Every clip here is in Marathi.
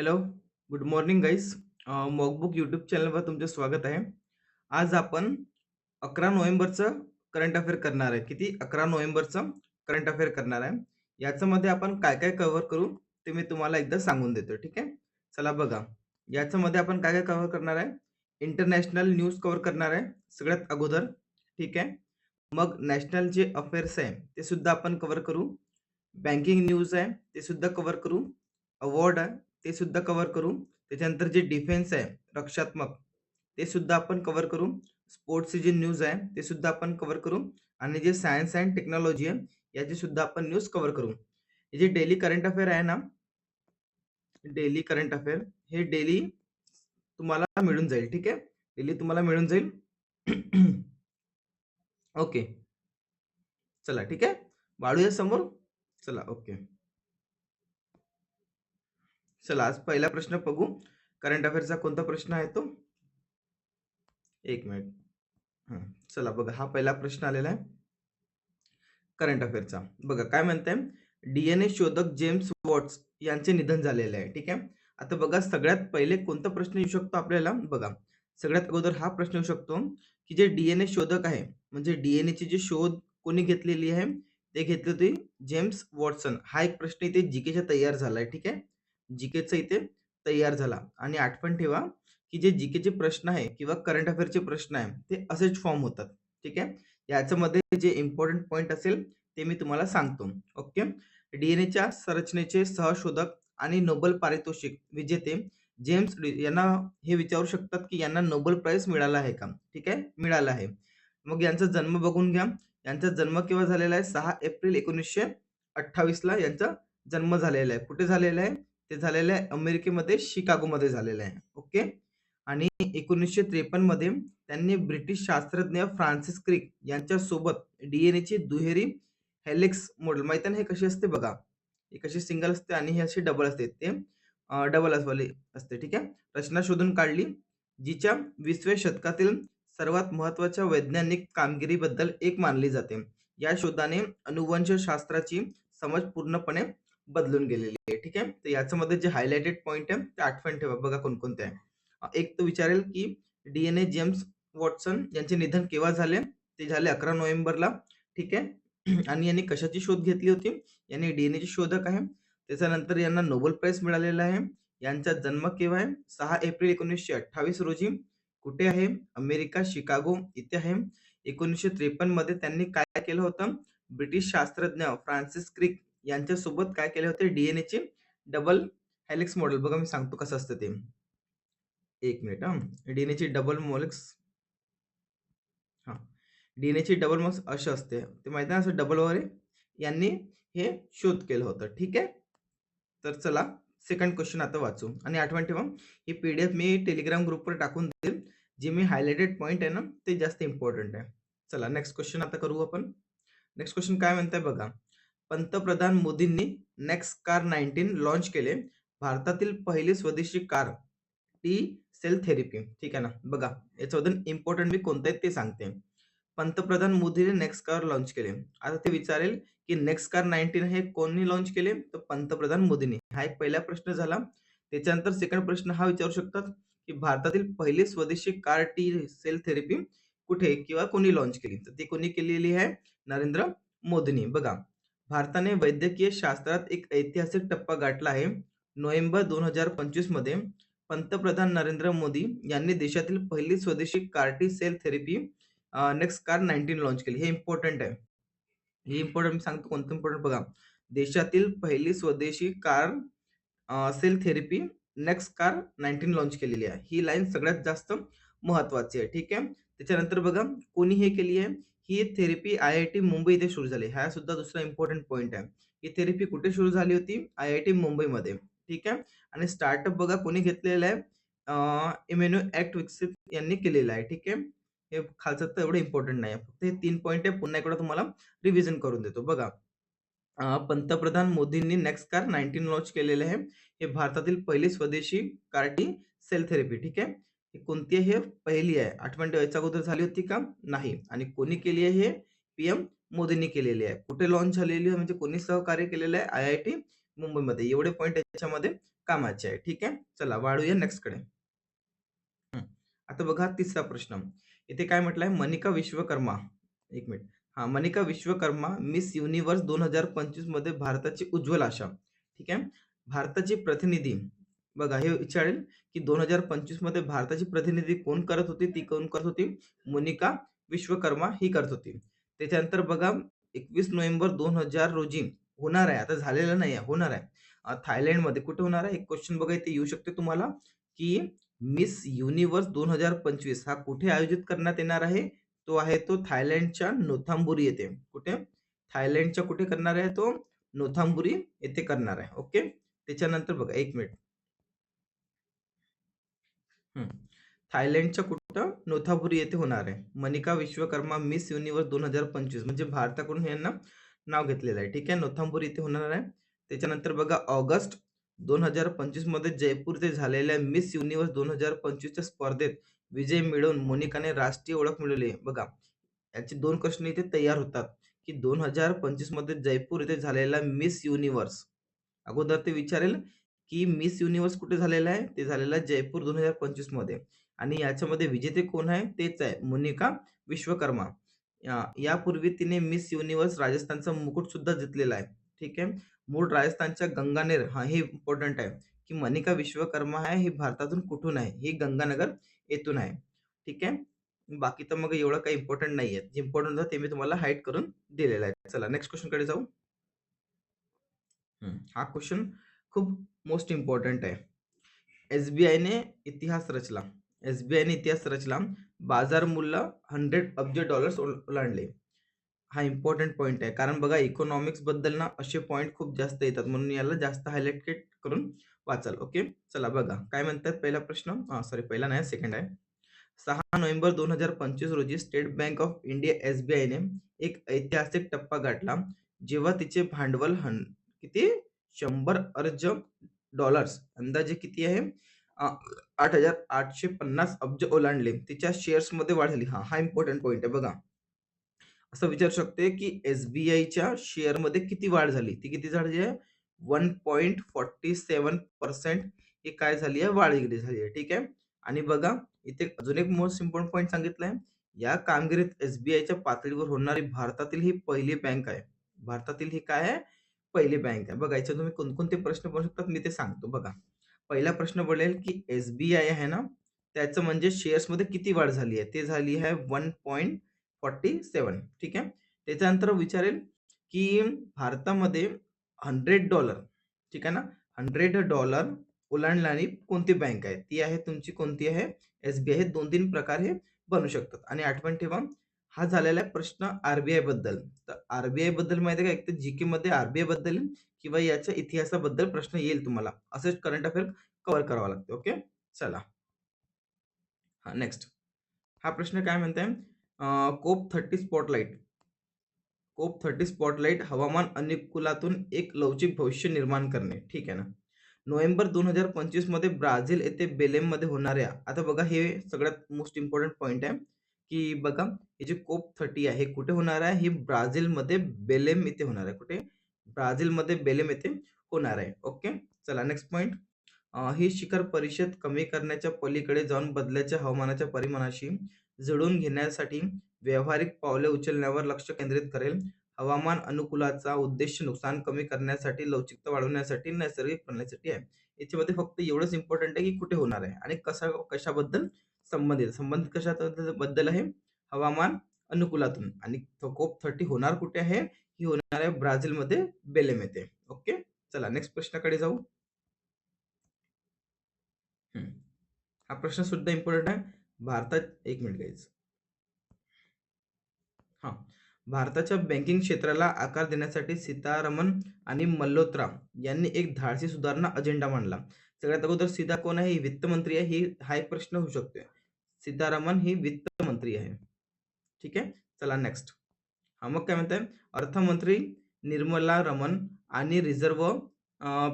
Hello, good morning guys. मॉकबुक YouTube चॅनलवर तुमचे स्वागत आहे. आज आपण 11 नोव्हेंबरचं करंट अफेअर करणार आहे. किती? 11 नोव्हेंबरचं करंट अफेअर करणार आहे. याच्यामध्ये आपण काय-काय कव्हर करू ते मी तुम्हाला एकदा सांगून देतो. ठीक आहे? चला बघा. याच्यामध्ये आपण काय-काय कव्हर करणार आहे? इंटरनॅशनल न्यूज कव्हर करणार आहे सगळ्यात अगोदर. ठीक आहे? मग नॅशनल जे अफेअर्स आहे ते सुद्धा आपण कव्हर करू. बँकिंग न्यूज आहे ते सुद्धा कव्हर करू. अवॉर्ड आहे ते सुद्धा कव्हर करू. त्याच्यानंतर जे डिफेन्स आहे, रक्षात्मक ते सुद्धा आपण कव्हर करू. स्पोर्ट्सची जी न्यूज आहे ते सुद्धा आपण कव्हर करू आणि जे सायन्स अँड टेक्नॉलॉजी आहे याची सुद्धा आपण न्यूज कव्हर करू. हे जे डेली करंट अफेअर आहे ना डेली करंट अफेअर हे डेली तुम्हाला मिळून जाईल. ठीक आहे? डेली तुम्हाला मिळून जाईल. ओके. चला ठीक आहे? वाढूया समोर? चला ओके. चला आज पहिला प्रश्न बघू. करंट अफेअरचा कोणता प्रश्न आहे तो? एक मिनिट. हां. चला बघा हा पहिला प्रश्न आलेला आहे. करंट अफेअरचा. बघा काय म्हणताय? डी शोधक जेम्स वॉट्स यांचे निधन झालेले आहे. ठीक आहे? आता बघा सगळ्यात पहिले कोणता प्रश्न येऊ शकतो आपल्याला? बघा. सगळ्यात अगोदर हा प्रश्न येऊ शकतो, की जे डी शोधक आहे, म्हणजे डी जे शोध कोणी घेतलेली आहे? ते घेतली होती जेम्स वॉटसन. हा एक प्रश्न इथे जीकेचा तयार झालाय. ठीक आहे? जीकेचा इथे तयार झाला आणि आठवण ठेवा, की जे जीकेचे प्रश्न आहे किंवा करंट अफेअरचे प्रश्न आहे ते असेच फॉर्म होतात. ठीक आहे? याच्यामध्ये जे इम्पॉर्टंट पॉईंट असेल ते मी तुम्हाला सांगतो. ओके. डीएनएच्या संरचनेचे सहशोधक आणि नोबल पारितोषिक विजेते जेम्स डी यांना हे विचारू शकतात, की यांना नोबल प्राइज मिळाला आहे का? ठीक आहे? मिळाला आहे. मग यांचा जन्म बघून घ्या. यांचा जन्म केव्हा झालेला आहे? सहा एप्रिल एकोणीसशे अठ्ठावीसला यांचा जन्म झालेला आहे. कुठे झालेला आहे? ते झालेलं आहे अमेरिकेमध्ये शिकागोमध्ये झालेलं आहे. ओके. आणि 1953 मध्ये त्यांनी ब्रिटिश शास्त्रज्ञ फ्रान्सिस क्रिक यांच्यासोबत डीएनएची दुहेरी हेलिक्स मॉडेल माहिती हे कशी असते बघा. हे कशी सिंगल असते आणि हे अशी डबल असते. ते डबल वाली असते. ठीक आहे? रचना शोधून काढली, जिच्या 20व्या शतकातील सर्वात महत्त्वाच्या वैज्ञानिक कामगिरीबद्दल एक मानली जाते. या शोधाने अनुवंशशास्त्राची समज पूर्णपणे बदलून गेलेली आहे. ठीक आहे? तर याच्यामध्ये जे हायलाइटेड पॉईंट आहे ते आठवण ठेवा. बघा कोणकोणते आहे. एक तर विचारेल, की डीएनए जेम्स वॉटसन यांचे निधन केव्हा झाले? ते झाले 11 नोव्हेंबरला. ठीक आहे? आणि यांनी कशाची शोध घेतली होती? यांनी डीएनएचे शोधक आहे. त्याच्यानंतर यांना नोबेल प्राइज मिळालेला आहे. यांचा जन्म केव्हा आहे? सहा एप्रिल 1928 रोजी. कुठे आहे? अमेरिका, शिकागो इथे आहे. 1953 मध्ये त्यांनी काय केलं होतं? ब्रिटिश शास्त्रज्ञ फ्रान्सिस क्रिक यांच्यासोबत काय केले होते? डीएनएचे डबल हेलिक्स मॉडेल बघा मी सांगतो कसं असतं ते. एक मिनिट हां. डीएनएची डबल मॉलिक्स हां. डीएनएची डबल मॉलिक्स अशी असते. ते माहिती आहे असं डबल वगैरे यांनी हे शोध केलं होतं. ठीक आहे? तर चला सेकंड क्वेश्चन आता वाचू आणि आठवण ठेवा ही पीडीएफ मी टेलिग्राम ग्रुपवर टाकून देईल. जे मी हायलाइटेड पॉईंट आहे ना ते जास्त इम्पॉर्टंट आहे. चला नेक्स्ट क्वेश्चन आता करू आपण. नेक्स्ट क्वेश्चन काय म्हणताय बघा. पंतप्रधान मोदींनी नेक्स्ट कार 19 लॉन्च केले. भारतातील पहिली स्वदेशी कार टी सेल थेरपी. ठीक आहे ना? बघा याच्याबद्दल इम्पॉर्टंट मी कोणते आहेत ते सांगते. पंतप्रधान मोदीने नेक्स्ट कार लॉन्च केले. आता ते विचारेल, की नेक्स्ट कार 19 हे कोणी लॉन्च केले? तर पंतप्रधान मोदींनी. हा एक पहिला प्रश्न झाला. त्याच्यानंतर सेकंड प्रश्न हा विचारू शकतात, की भारतातील पहिली स्वदेशी कार टी सेल थेरपी कुठे किंवा कोणी लॉन्च केली? तर ती कोणी केलेली आहे? नरेंद्र मोदींनी. बघा भारताने वैद्यकीय शास्त्रात एक ऐतिहासिक टप्पा गाठला आहे. नोव्हेंबर 2025 मध्ये पंतप्रधान नरेंद्र मोदी यांनी देशातील पहिली स्वदेशी CAR T cell therapy next car 19 launch केली. हे इम्पॉर्टंट आहे. हे इम्पॉर्टंट मी सांगतो कोणतं इम्पॉर्टंट बघा. देशातील पहिली स्वदेशी car cell therapy next car 19 launch केलेली आहे. ही लाईन सगळ्यात जास्त महत्त्वाची आहे. ठीक आहे? त्याच्यानंतर बघा कोणी हे केली आहे? ही थेरपी आय-आय-टी मुंबई इथे सुरू झाली. हा सुद्धा दुसरा इम्पॉर्टंट पॉईंट आहे. ही थेरपी कुठे सुरू झाली होती? आय-आय-टी मुंबईमध्ये. ठीक आहे? आणि स्टार्टअप बघा कोणी घेतलेला आहे? इमेन्यू ऍक्ट विकसित यांनी केलेला आहे. ठीक आहे? हे खालचं तर एवढं इम्पॉर्टंट नाही फक्त हे तीन पॉईंट आहे. पुन्हा एकदा तुम्हाला रिव्हिजन करून देतो. बघा पंतप्रधान मोदींनी नेक्स्ट कार 19 लॉन्च केलेले आहे. हे भारतातील पहिली स्वदेशी कार्टी सेल थेरपी. ठीक आहे? ही कोणती आहे? पहिली आहे. आठवण ठेवायच्या अगोदर झाली होती का? नाही. आणि कोणी केली आहे हे? पीएम मोदींनी केलेली आहे. कुठे लॉन्च झालेली आहे म्हणजे कोणी सहकार्य केलेलं आहे? आय-आय-टी मुंबईमध्ये एवढे पॉईंट याच्यामध्ये कामाचे आहे ठीक आहे चला वाढूया नेक्स्टकडे आता बघा तिसरा प्रश्न इथे काय म्हटलंय मनिका विश्वकर्मा एक मिनिट हा मनिका विश्वकर्मा मिस युनिव्हर्स दोन हजार पंचवीसमध्ये भारताची उज्ज्वल आशा ठीक आहे भारताची प्रतिनिधी बघा हे विचारेल की दोन हजार पंचवीसमध्ये भारताची प्रतिनिधी कोण करत होती? ती कोण करत होती? मोनिका विश्वकर्मा ही करत होती. त्याच्यानंतर बघा एकवीस नोव्हेंबर दोन हजार रोजी होणार आहे. आता झालेलं नाही आहे होणार आहे. थायलंडमध्ये कुठे होणार आहे? एक क्वेश्चन बघा इथे येऊ शकते तुम्हाला की मिस युनिव्हर्स दोन हजार पंचवीस हा कुठे आयोजित करण्यात येणार आहे? तो आहे तो थायलंडच्या नोथांबुरी येथे. कुठे? थायलंडच्या कुठे करणार आहे तो? नोथांबुरी येथे करणार आहे. ओके? त्याच्यानंतर बघा एक मिनिट. थायलंडच्या कुठं नोथापुरी येथे होणार आहे. मनिका विश्वकर्मा मिस युनिव्हर्स दोन हजार पंचवीस म्हणजे भारताकडून यांना नाव घेतलेलं आहे. ठीक आहे नोथांबुरी येथे होणार आहे. त्याच्यानंतर बघा ऑगस्ट दोन हजार पंचवीसमध्ये जयपूर येथे झालेल्या मिस युनिव्हर्स दोन हजार पंचवीसच्या स्पर्धेत विजय मिळवून मोनिकाने राष्ट्रीय ओळख मिळवली आहे. बघा याचे दोन प्रश्न इथे तयार होतात की दोन हजार पंचवीसमध्ये जयपूर येथे झालेला मिस युनिव्हर्स अगोदर ते विचारेल की मिस युनिव्हर्स कुठे झालेला आहे? ते झालेलं आहे जयपूर दोन हजार पंचवीसमध्ये. आणि याच्यामध्ये विजेते कोण आहे? तेच आहे मोनिका विश्वकर्मा. यापूर्वी तिने मिस युनिव्हर्स राजस्थानचा मुकुट सुद्धा जिंकलेला आहे. ठीक आहे? मूळ राजस्थानच्या गंगानेर हा हे इम्पॉर्टंट आहे. की मनिका विश्वकर्मा आहे हे भारतातून कुठून आहे? हे गंगानगर येथून आहे. ठीक आहे? बाकी तर मग एवढं काही इम्पॉर्टंट नाही आहे. जे इम्पॉर्टंट होतं ते मी तुम्हाला हाईट करून दिलेलं आहे. चला नेक्स्ट क्वेश्चनकडे जाऊ. हा क्वेश्चन खूप मोस्ट इम्पॉर्टंट आहे. एस बी आयने इतिहास रचला. एस बी आयने इतिहास रचला. बाजार मूल्य हंड्रेड अब्ज डॉलर्स ओलांडले. हा इम्पॉर्टंट पॉईंट आहे. कारण बघा इकॉनॉमिक्सबद्दल ना असे पॉईंट खूप जास्त येतात. म्हणून याला जास्त हायलाइट करून वाचाल. ओके चला बघा. काय म्हणतात? पहिला प्रश्न. हा सॉरी पहिला नाही सेकंड आहे. सहा नोव्हेंबर दोन हजार पंचवीस रोजी State Bank of India S B आयने एक ऐतिहासिक टप्पा गाठला. जेव्हा तिचे भांडवल हन किती? शंभर अर्ज डॉलर्स. अंदाजे किती आहे? आठ हजार आठशे पन्नास अब्ज ओलांडले. तिच्या शेअर्समध्ये वाढ झाली. हा हा इम्पॉर्टंट पॉईंट आहे बघा. असं विचारू शकते की एसबीआयच्या शेअरमध्ये किती वाढ झाली? ती किती झाली आहे? One point forty seven percent ही काय झाली आहे? वाढ गेली झाली आहे. ठीक आहे? आणि बघा इथे अजून एक मोस्ट इम्पॉर्टंट पॉईंट सांगितलाय या कामगिरीत एसबीआयच्या पातळीवर होणारी भारतातील ही पहिली बँक आहे. भारतातील ही काय आहे? पहिली बँक आहे. बघा याच्यात तुम्ही कोणकोणते प्रश्न पडू शकतात मी ते सांगतो. बघा पहिला प्रश्न पडेल की एस बी आय आहे ना त्याचं म्हणजे शेअर्समध्ये किती वाढ झाली आहे? ते झाली आहे वन पॉईंट फॉर्टी सेवन. ठीक आहे? त्याच्यानंतर विचारेल की भारतामध्ये हंड्रेड डॉलर ठीक आहे ना? हंड्रेड डॉलर ओलांडणारी कोणती बँक आहे? ती आहे तुमची कोणती आहे? एसबीआय हे दोन तीन प्रकार हे बनू शकतात. आणि आठवण ठेवा हा झालेला आहे प्रश्न आरबीआयबद्दल. तर आरबीआयबद्दल माहिती आहे का? एक तर जीके मध्ये आरबीआयबद्दल किंवा याच्या इतिहासाबद्दल प्रश्न येईल तुम्हाला. असेच करंट अफेअर कव्हर करावा लागते ओके चला. हा नेक्स्ट हा प्रश्न काय म्हणताय? COP thirty spotlight. COP thirty spotlight हवामान अनुकूलातून एक लवचिक भविष्य निर्माण करणे. ठीक आहे ना? नोव्हेंबर दोन हजार पंचवीसमध्ये ब्राझील येथे बेलेममध्ये होणाऱ्या आता बघा हे सगळ्यात मोस्ट इम्पॉर्टंट पॉइंट आहे. की बघा हे जे कोप थर्टी आहे कुठे होणार आहे? हे ब्राझीलमध्ये बेलेम येथे होणार आहे. कुठे? ब्राझीलमध्ये बेलेम येथे होणार आहे. ओके? चला नेक्स्ट पॉईंट ही शिखर परिषद कमी करण्याच्या पलीकडे जाऊन बदल्याच्या हवामानाच्या परिमाणाशी जुळवून घेण्यासाठी व्यावहारिक पावले उचलण्यावर लक्ष केंद्रित करेल. हवामान अनुकूलाचा उद्देश नुकसान कमी करण्यासाठी लवचिकता वाढवण्यासाठी नैसर्गिक प्रणालीसाठी आहे. याच्यामध्ये फक्त एवढंच इम्पॉर्टंट आहे की कुठे होणार आहे आणि कसा कशाबद्दल? संबंधित संबंधित कशा बद्दल आहे? हवामान अनुकूलातून. आणि कोप थर्टी होणार कुठे आहे? ही होणार आहे ब्राझीलमध्ये बेलेम येथे ओके? चला नेक्स्ट प्रश्नाकडे जाऊ. हा प्रश्न सुद्धा इम्पॉर्टंट आहे. भारतात एक मिनिट गाईज हा. भारताच्या बँकिंग क्षेत्राला आकार देण्यासाठी सीतारमण आणि मल्होत्रा यांनी एक धाडसी सुधारणा अजेंडा मांडला. सगळ्यात अगोदर सीता कोण आहे? ही वित्तमंत्री आहे. ही हा एक प्रश्न होऊ शकतोय. सीतारामन ही वित्तमंत्री आहे. ठीक आहे? चला नेक्स्ट हा मग काय म्हणताय? अर्थमंत्री निर्मला रमन आणि रिझर्व्ह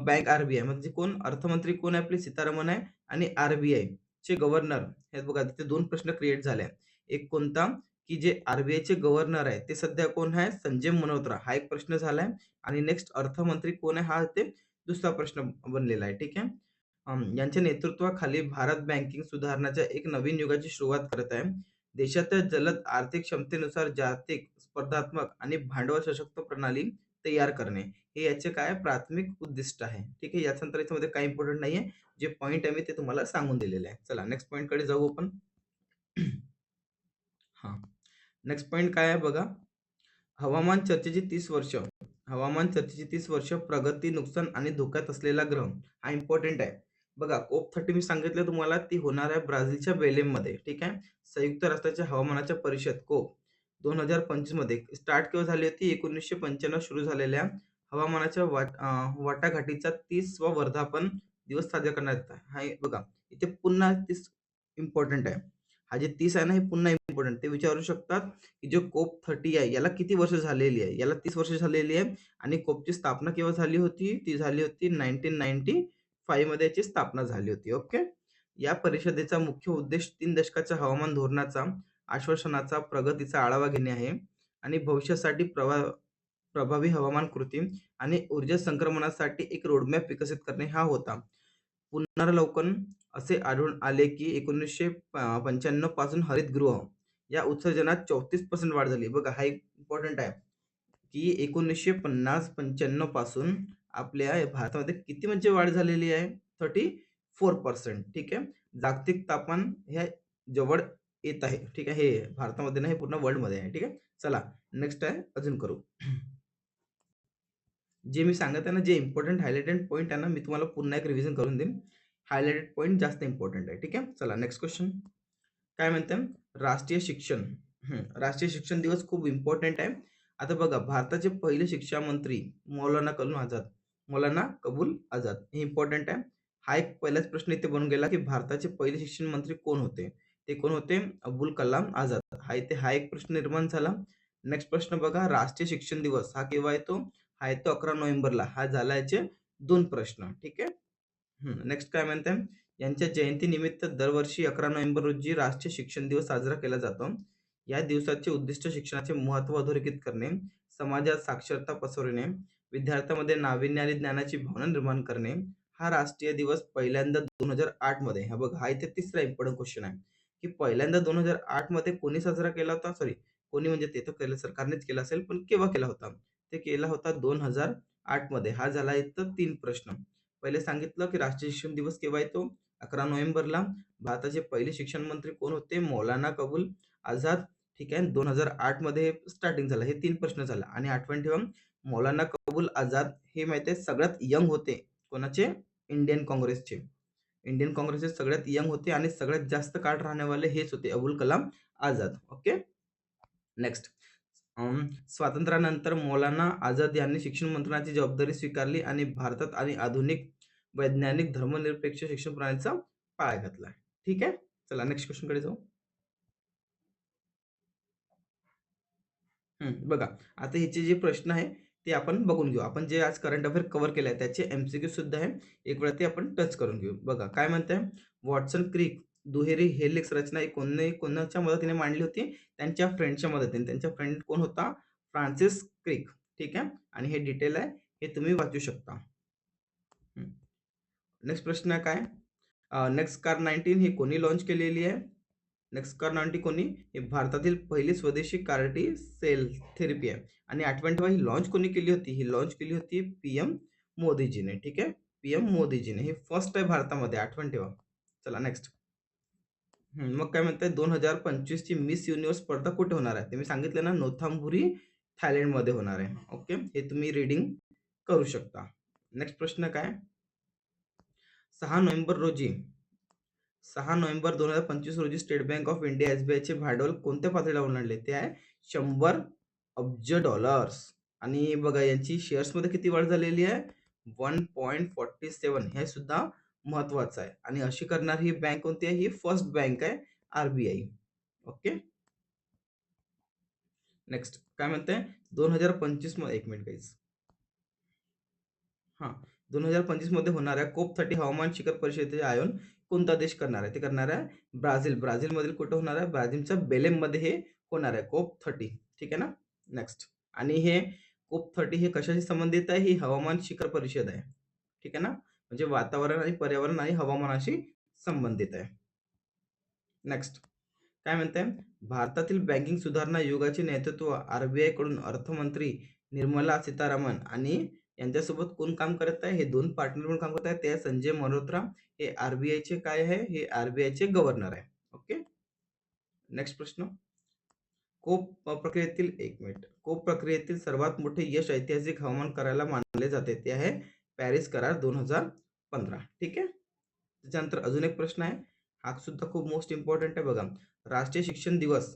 बँक आरबीआय म्हणजे कोण? अर्थमंत्री कोण आहे आपली? सीतारामन आहे आणि आरबीआय चे गव्हर्नर हे बघा तिथे दोन प्रश्न क्रिएट झाले. आहेत. एक कोणता? की जे आरबीआय चे गव्हर्नर आहे ते सध्या कोण आहे? संजय मल्होत्रा हा एक प्रश्न झालाय. आणि नेक्स्ट अर्थमंत्री कोण आहे? हा ते दुसरा प्रश्न बनलेला आहे. ठीक आहे? अम, यांच्या नेतृत्वाखाली भारत बँकिंग सुधारणाच्या एक नवीन युगाची सुरुवात करत आहे. देशाच्या जलद आर्थिक क्षमतेनुसार जागतिक स्पर्धात्मक आणि भांडवल सशक्त प्रणाली तयार करणे हे याचे काय प्राथमिक उद्दिष्ट आहे. ठीक आहे याच्यानंतर याच्यामध्ये काही इम्पॉर्टंट नाही आहे जे पॉईंट आहे मी ते तुम्हाला सांगून दिलेले आहे. चला नेक्स्ट पॉईंटकडे जाऊ आपण. हा नेक्स्ट पॉईंट काय आहे बघा. हवामान चर्चेची तीस वर्ष. हवामान चर्चेची तीस वर्ष प्रगती नुकसान आणि धोक्यात असलेला ग्रह हा इम्पॉर्टंट आहे. बघा कोप थर्टी मी सांगितलं तुम्हाला ती होणार आहे ब्राझीलच्या बेलेममध्ये ठीक आहे? संयुक्त राष्ट्राच्या हवामानाच्या परिषद कोप. दोन हजार पंचवीसमध्ये स्टार्ट केव्हा झाली होती? एकोणीसशे पंच्याण्णव सुरू झालेल्या हवामानाच्या वाट वाटाघाटीचा वाटाघाटीचा तीसवा वर्धापन दिवस साजरा करण्यात येत हा बघा इथे पुन्हा तीस इम्पॉर्टंट आहे. हा जे तीस आहे ना हे पुन्हा इम्पॉर्टंट ते विचारू शकतात की जो कोप थर्टी आहे याला किती वर्ष झालेली आहे? याला तीस वर्ष झालेली आहे आणि कोपची स्थापना केव्हा झाली होती? ती झाली होती नाईन्टीन नाईन्टी फाईव्हमध्ये याची स्थापना झाली होती ओके? या परिषदेचा मुख्य उद्देश तीन दशकाच्या हवामान धोरणाचा आश्वासनाचा प्रगतीचा आढावा घेणे आहे आणि भविष्यासाठी प्रवा प्रभावी हवामान कृती आणि ऊर्जा संक्रमणासाठी एक रोडमॅप विकसित करणे हा होता. पुनरावलोकन असे आढळून आले की एकोणीसशे पंच्याण्णवपासून हरितगृह या उत्सर्जनात चौतीस पर्सेंट वाढ झाली. बघा हा एक इम्पॉर्टंट आहे की एकोणीसशे पन्नास पंच्याण्णवपासून आपल्या भारतामध्ये किती म्हणजे वाढ झालेली आहे? थर्टी फोर पर्सेंट ठीक आहे? जागतिक तापमान हे जवळ येत आहे. ठीक आहे? हे भारतामध्ये नाही हे पूर्ण वर्ल्डमध्ये आहे. ठीक आहे? चला नेक्स्ट आहे. अजून करू. जे मी सांगत आहे ना जे इम्पॉर्टंट हायलाइटेड पॉईंट आहे ना मी तुम्हाला पुन्हा एक रिव्हिजन करून देईन. हायलाइटेड पॉईंट जास्त इम्पॉर्टंट आहे. ठीक आहे? चला नेक्स्ट क्वेश्चन काय म्हणते? राष्ट्रीय शिक्षण. राष्ट्रीय शिक्षण दिवस खूप इम्पॉर्टंट आहे. आता बघा भारताचे पहिले शिक्षा मंत्री मौलाना कलम आझाद. मौलाना कबूल आझाद. हे इम्पॉर्टंट आहे. हा एक पहिलाच प्रश्न इथे बनून गेला की भारताचे पहिले शिक्षण मंत्री कोण होते? ते कोण होते? अब्दुल कलाम आझाद. हा इथे हा एक प्रश्न निर्माण झाला. नेक्स्ट प्रश्न बघा. राष्ट्रीय शिक्षण दिवस हा केव्हा येतो? हा येतो अकरा नोव्हेंबरला. हा झाला याचे दोन प्रश्न. ठीक आहे? नेक्स्ट काय म्हणते? यांच्या जयंतीनिमित्त दरवर्षी अकरा नोव्हेंबर रोजी राष्ट्रीय शिक्षण दिवस साजरा केला जातो. या दिवसाचे उद्दिष्ट शिक्षणाचे महत्त्व अधोरेखित करणे समाजात साक्षरता पसरविणे विद्यार्थ्यांमध्ये नाविन्य आणि ज्ञानाची भावना निर्माण करणे हा राष्ट्रीय दिवस पहिल्यांदा दोन हजार आठमध्ये. हा बघ हा इथे तिसरा इम्पॉर्टंट क्वेश्चन आहे. की पहिल्यांदा दोन हजार आठमध्ये कोणी साजरा केला होता? सॉरी कोणी म्हणजे ते तर केलं सरकारनेच केला असेल पण केव्हा केला होता? ते केला होता दोन हजार आठमध्ये. हा झाला इथं तीन प्रश्न. पहिले सांगितलं की राष्ट्रीय शिक्षण दिवस केव्हा येतो? अकरा नोव्हेंबरला. भारताचे पहिले शिक्षण मंत्री कोण होते? मौलाना कबूल आझाद. ठीक आहे दोन हजार आठमध्ये स्टार्टिंग झालं. हे तीन प्रश्न झाला. आणि आठवण ठेवा मौलाना कबूल आझाद हे माहिती आहे सगळ्यात यंग होते. कोणाचे? इंडियन काँग्रेसचे इंडियन काँग्रेसचे सगळ्यात यंग होते आणि सगळ्यात जास्त काळ राहण्यावाले हेच होते अबुल कलाम आझाद. ओके नेक्स्ट स्वातंत्र्यानंतर मौलाना आझाद यांनी शिक्षण मंत्रणाची जबाबदारी स्वीकारली आणि भारतात आणि आधुनिक वैज्ञानिक धर्मनिरपेक्ष शिक्षण प्रणालीचा पाया घातला. ठीक आहे? चला नेक्स्ट क्वेश्चनकडे जाऊ. बघा. आता ह्याचे जे प्रश्न आहे ते आपण बघून घेऊ. आपण जे आज करंट अफेअर कव्हर केलं आहे त्याचे एम सी सुद्धा आहे. एक वेळा ते आपण टच करून घेऊ. बघा काय म्हणत आहे वॉटसन क्रिक दुहेरी हेलिक्स रचना ही कोणाच्या मदतीने मांडली होती? त्यांच्या फ्रेंडच्या मदतीने. त्यांचा फ्रेंड कोण होता? फ्रान्सिस क्रिक ठीक आहे? आणि हे डिटेल आहे. हे तुम्ही वाचू शकता. नेक्स्ट प्रश्न आहे काय नेक्स्ट कार नाईन्टीन ही कोणी लॉन्च केलेली आहे? नेक्स्ट कार नाईन्टी कोणी? ही भारतातील पहिली स्वदेशी कार्टी सेल थेरपी आहे. आणि आठवण ठेवा ही लॉन्च कोणी केली होती? ही लॉन्च केली होती पी एम मोदीजीने ठीक आहे? पी एम मोदीजीने. ही फर्स्ट आहे भारतामध्ये. आठवण ठेवा. चला नेक्स्ट मग काय म्हणताय? दोन हजार पंचवीस ची मिस युनिव्हर्स स्पर्धा कुठे होणार आहे? ते मी सांगितलं ना नोथांबुरी थायलंडमध्ये होणार आहे. ओके हे तुम्ही रीडिंग करू शकता. नेक्स्ट प्रश्न काय? सहा नोव्हेंबर रोजी सहा नोव्हेंबर दोन हजार पंचवीस रोजी स्टेट बँक ऑफ इंडिया एसबीआयचे भांडवल कोणत्या पातळीला ओलांडले? ते आहे शंभर अब्ज डॉलर्स. आणि बघा यांची शेअर्समध्ये किती वाढ झालेली आहे? One point forty seven. हे सुद्धा महत्वाचं आहे. आणि अशी करणारी ही बँक कोणती आहे? ही फर्स्ट बँक आहे आरबीआय ओके? नेक्स्ट काय म्हणते? दोन हजार पंचवीसमध्ये एक मिनिट काहीच हा. दोन हजार पंचवीसमध्ये होणाऱ्या कोप थर्टी हवामान शिखर परिषदेचे आयोजन कोणता देश करणार आहे? ते करणार आहे ब्राझील. ब्राझीलमधील कुठं होणार आहे? ब्राझीलच्या बेलेममध्ये हे होणार आहे. COP thirty. ठीक आहे ना? नेक्स्ट आणि हे कोप थर्टी हे कशाशी संबंधित आहे? ही हवामान शिखर परिषद आहे. ठीक आहे ना? म्हणजे वातावरण आणि पर्यावरण आणि हवामानाशी संबंधित आहे. नेक्स्ट काय म्हणते भारतातील बँकिंग सुधारणा युगाचे नेतृत्व आरबीआयकडून अर्थमंत्री निर्मला सीतारामन आणि यांच्यासोबत कोण काम करत आहे? हे दोन पार्टनर म्हणून काम करत आहे. ते संजय मल्होत्रा. हे आरबीआयचे काय आहे? हे आरबीआयचे गव्हर्नर आहे. ओके नेक्स्ट प्रश्न. कोप प्रक्रियेतील एक मिनिट. कोप प्रक्रियेतील सर्वात मोठे यश ऐतिहासिक हवामान करायला मानले जाते. ते आहे पॅरिस करार दोन हजार पंधरा. ठीक आहे? त्याच्यानंतर अजून एक प्रश्न आहे. हा सुद्धा खूप मोस्ट इम्पॉर्टंट आहे बघा. राष्ट्रीय शिक्षण दिवस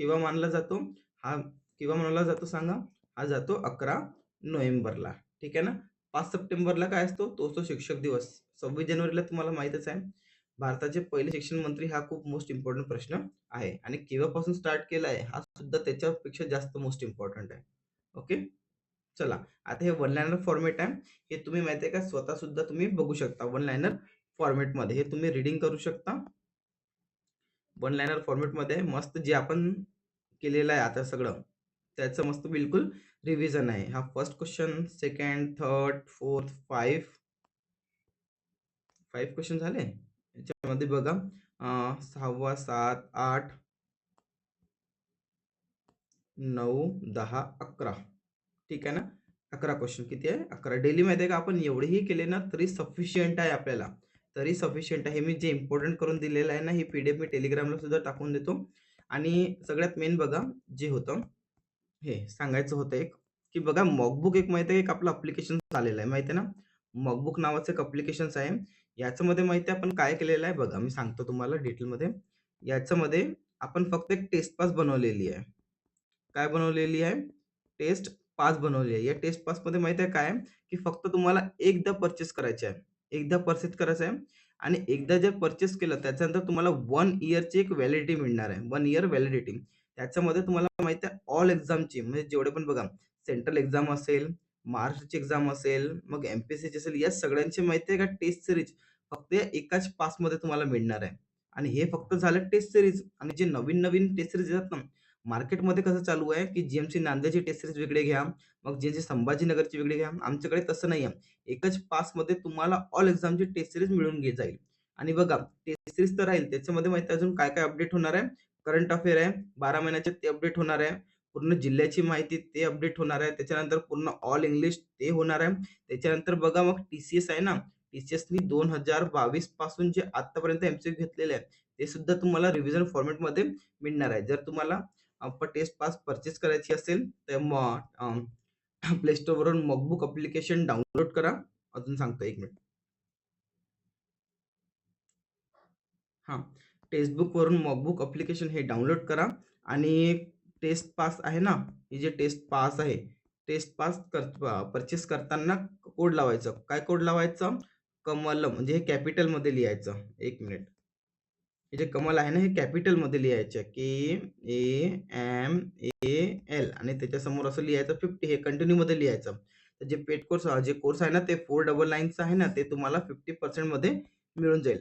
केव्हा मानला जातो? हा केव्हा मानला जातो सांगा? हा जातो अकरा नोव्हेंबरला. ठीक आहे ना? पाच सप्टेंबरला काय असतो? तो असतो शिक्षक दिवस. सव्वीस जानेवारीला तुम्हाला माहितच आहे. भारताचे पहिले शिक्षण मंत्री हा खूप मोस्ट इम्पॉर्टंट प्रश्न आहे. आणि केव्हापासून स्टार्ट केला आहे? हा सुद्धा त्याच्यापेक्षा जास्त मोस्ट इम्पॉर्टंट आहे. ओके चला. आता हे वन लायनर फॉर्मेट आहे. हे तुम्ही माहिती आहे का? स्वतः सुद्धा तुम्ही बघू शकता वन लायनर फॉर्मेटमध्ये हे तुम्ही रिडिंग करू शकता. वन लायनर फॉर्मेटमध्ये मस्त जे आपण केलेलं आहे आता सगळं त्याचं मस्त बिलकुल रिव्हिजन आहे. हा first question second third fourth five five question झाले? याच्यामध्ये बघा. सहावा सात आठ नऊ दहा अकरा. ठीक आहे ना? अकरा क्वेश्चन किती आहे? अकरा. डेली माहिती आहे का आपण? एवढेही केले ना तरी सफिशियंट आहे आपल्याला. तरी सफिशियंट आहे. मी जे इम्पॉर्टंट करून दिलेलं आहे ना ही पी डी एफ मी टेलिग्रामला सुद्धा टाकून देतो. आणि सगळ्यात मेन बघा जे होतं हे सांगायचं होतं एक की बघा मॉकबुक एक माहिती आहे एक आपलं अप्लिकेशन आलेलं आहे. माहिती आहे ना? मॉकबुक नावाचं एक अप्लिकेशन्स आहे. याच्यामध्ये माहिती आहे आपण काय केलेलं आहे? बघा मी सांगतो तुम्हाला डिटेलमध्ये याच्यामध्ये आपण फक्त एक टेस्ट पास बनवलेली आहे. काय बनवलेली आहे? टेस्ट पास बनवली आहे. या टेस्ट पासमध्ये माहिती आहे काय? की फक्त तुम्हाला एकदा परचेस करायचे आहे. एकदा परचेस करायचं आहे आणि एकदा जर परचेस केलं त्याच्यानंतर तुम्हाला वन इयरची एक व्हॅलिडिटी मिळणार आहे. वन इयर व्हॅलिडिटी त्याच्यामध्ये तुम्हाला माहिती आहे ऑल एक्झामची म्हणजे जेवढे पण बघा सेंट्रल एक्झाम असेल महाराष्ट्राची एक्झाम असेल मग एम पी एस असेल या सगळ्यांची माहिती आहे का? टेस्ट सिरीज फक्त या एकाच पासमध्ये तुम्हाला मिळणार आहे. आणि हे फक्त झालं टेस्ट सिरीज आणि जे नवीन नवीन टेस्ट सिरीज येतात ना मार्केटमध्ये कसं चालू आहे की जीएमसी नांदेडची टेस्ट सिरीज वेगळे घ्या मग जे संभाजीनगरची वेगळी घ्या आमच्याकडे तसं नाही आहे. एकच पासमध्ये तुम्हाला ऑल एक्झामची टेस्ट सिरीज मिळून घे जाईल. आणि बघा टेस्ट सिरीज तर राहील त्याच्यामध्ये माहिती आहे अजून काय काय अपडेट होणार आहे? करंट अफेअर आहे. बारा महिन्याचे ते अपडेट होणार आहे. पूर्ण जिल्ह्याची माहिती ते अपडेट होणार आहे. त्याच्यानंतर पूर्ण ऑल इंग्लिश ते होणार आहे. त्याच्यानंतर बघा मग टी सी एस आहे ना. टी सी एसनी दोन हजार बावीसपासून जे आतापर्यंत एमसीक्यू घेतलेले आहे ते सुद्धा तुम्हाला रिव्हिजन फॉर्मॅटमध्ये मिळणार आहे. जर तुम्हाला टेस्ट पास परचेस करायची असेल तर मग प्ले स्टोअरवरून मगबुक अप्लिकेशन डाउनलोड करा. अजून सांगतो एक मिनिट हां. टेक्स्टबुकवरून मॉकबुक अप्लिकेशन हे डाउनलोड करा. आणि टेस्ट पास आहे ना हे जे टेस्ट पास आहे टेस्ट पास कर परचेस करताना कोड लावायचं. काय कोड लावायचं? कमल म्हणजे हे कॅपिटलमध्ये लिहायचं. एक मिनिट. हे जे कमल आहे ना हे कॅपिटलमध्ये लिहायचं के ए एम ए एल. आणि त्याच्यासमोर असं लिहायचं फिफ्टी हे कंटिन्यूमध्ये लिहायचं. जे पेड कोर्स जे कोर्स आहे ना ते फोर डबल नाईनचं आहे ना ते तुम्हाला फिफ्टी पर्सेंटमध्ये मिळून जाईल.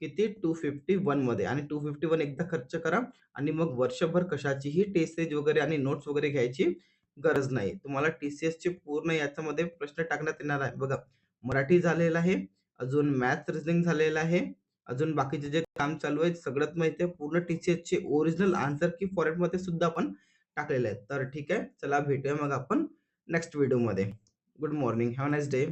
किती? टू फिफ्टी वनमध्ये आणि टू फिफ्टी वन एकदा खर्च करा आणि मग वर्षभर कशाचीही टेस्टेज वगैरे आणि नोट्स वगैरे घ्यायची गरज नाही. तुम्हाला टी सी एसचे पूर्ण याच्यामध्ये प्रश्न टाकण्यात येणार आहे. बघा मराठी झालेलं आहे अजून मॅथ्स रिजनिंग झालेलं आहे अजून बाकीचे जे काम चालू आहे सगळ्यात माहिती आहे पूर्ण टी सी एसचे ओरिजिनल आन्सर की फॉरेटमध्ये सुद्धा आपण टाकलेले आहेत. तर ठीक आहे चला भेटूया मग आपण नेक्स्ट व्हिडिओमध्ये good morning have nice day